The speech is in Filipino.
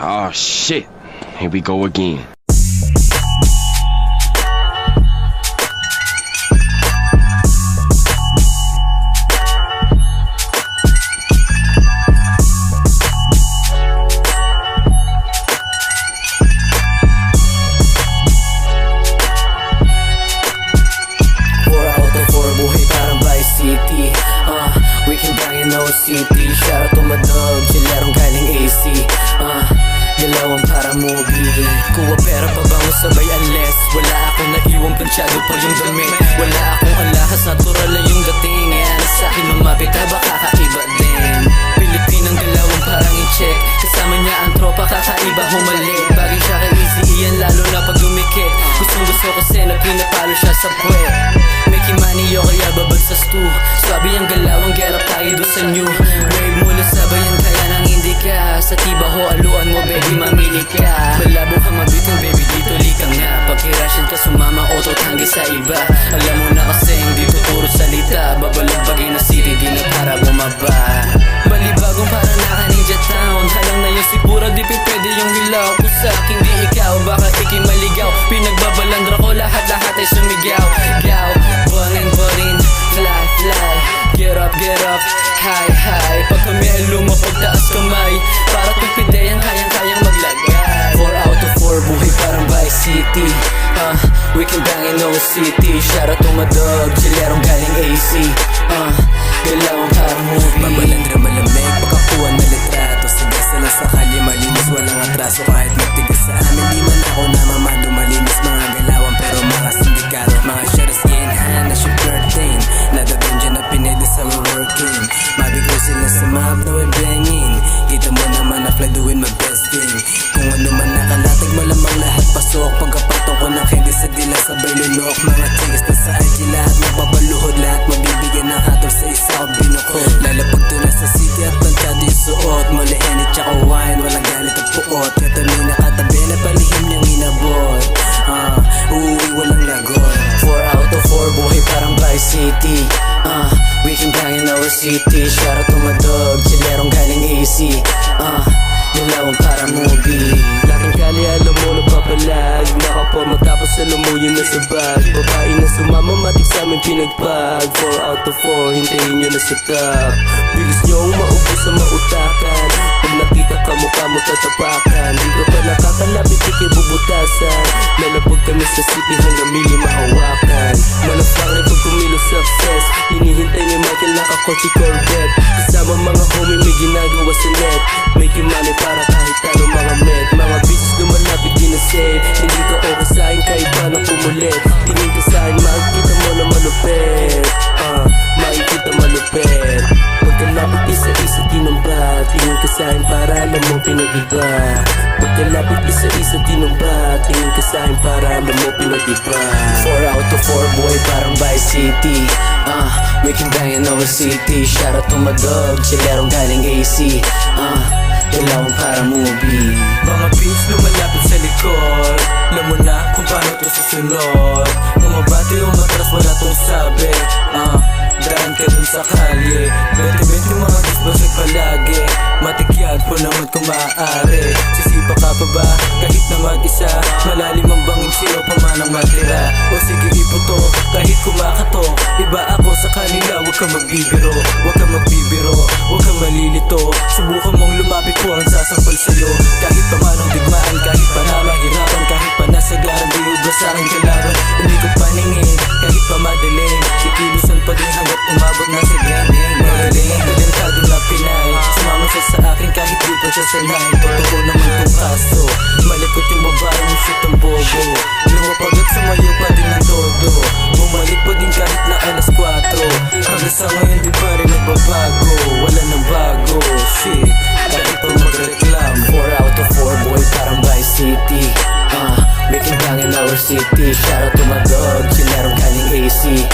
Oh shit. Here we go again. Four out of four, buhay parang Vice City uh, Weekend bangin no city Shout out to my dog, Kuha pera pa bango sabay unless Wala akong naiwang plansyado pa yung damit Wala akong alahas, natural lang yung dating. Yan sa akin lumapit ha, baka kaiba din. Pilipinang galawang parang i-check. Kasama niya ang tropa, kakaiba humalik. Bagay siya kay Easy Ian, lalo na pag dumikit. Gustong gusto kasi na pinapalo siya sa puwet. Making money o kaya babag sa stu Swabe ang galawang gerap tayo doon sa new. Wave mula sabayan kaya nang hindi ka Sa tiba ho aluan mo baby mamili ka Malabo ka mabitin baby dito likang nga. Pag hirasyan ka sumama auto tanggi sa iba. Alam mo na kasi hindi tuturo salita. Babalagbagay na city di na para bumaba. Balibagong para naka ninja town Halang na yung sipura di pwede yung hilaw Kung sa akin di ikaw baka ikay maligaw. Pinagbabalandra ko lahat-lahat ay sumigaw. Gaw, ballin, ballin, fly, fly. Get up, get up, high, high Pag kami ay lumapag taas kamay. Para kung pideyan kayang-kayang maglagay 4 4 buhay parang Vice City. Uh, Weekend bangin no city. Shout out to my dog, chilerong galing AC uh, Galawang parang movie Mabalandra malamig, pagkakuha na litrato. Sige sila sa kalye, malinis, walang atraso. Kahit magtigas sa amin, di man ako namamando Malinis mga galawan, pero mga sindikato Mga shares gain na sugar cane Nadadun dyan na pinede sa working Mabigo sila sa map na we're banging Kita mo naman na fly doing my best thing Na sa city at tantado yung suot. Mula henny tsaka wine, walang galit at puot. Katuloy na katabi na palihim niyang inabot. Ah, uuwi walang lagot. 4 out of 4 buhay parang Vice City. Uh, Weekend bangin our city. Shout out to my dog, chilerong galing AC uh, alam mo yun na sa bag. Babae na sumama matik sa amin pinagpag 4 out of 4 hintayin nyo na sa top. Bilis nyo ang maubos sa mautakan. Pag nakita ka mukha mo tatapakan. Di ka pa nakakalapit ikay bubutasan. Lalapag kami sa city hanggang mili mahawakan. Malafangin pag kumilos success Hinihintay ni Michael nakakotsi Corvette Tingin ka sa akin makikita mo na malupit. Uh, Makikita malupit. Pagkalapit isa-isa tinumba. Tingin ka sa akin para alam mo pinag-iba. Pagkalapit isa-isa tinumba. Tingin ka sa akin para alam mo pinag-iba. 4 out of 4 buhay parang Vice City. Uh, Weekend bangin our city. Shout out to my dog, chilerong galing AC uh, Dilawang para movie. Mga beats lumalapit sa likod. Alam mo na kung paano to susunod naman kung maaari. Sisipa ka pa ba? Kahit naman isa Malalim ang bangin sino pa man ang matira. O sige iputo kahit kumakato. Iba ako sa kanila Huwag kang magbibiro. Huwag kang magbibiro Huwag kang malilito. Subukan mong lumapit ko ang sasampal sa'yo. Kahit pa manong digmaan Kahit pa na mahirapan Kahit pa nasa garan Di ubra sa aking kalaban. Umikot paningin Kahit pa madaling Kikilusan pa din hanggat umabot na sa siya sanay Totoo naman kung kaso. Malikot yung babae mo shoot ang bobo. Lumapag at sumayo pa din ang todo. Bumalik pa din kahit na alas 4 Hanggang sa ngayon di pa rin nagbabago. Wala nang bago. Shit. Kahit pa magreklamo. 4 out of 4 boy parang Vice City. Uh, Making bangin our city. Shout out to my dog, chilerong galing AC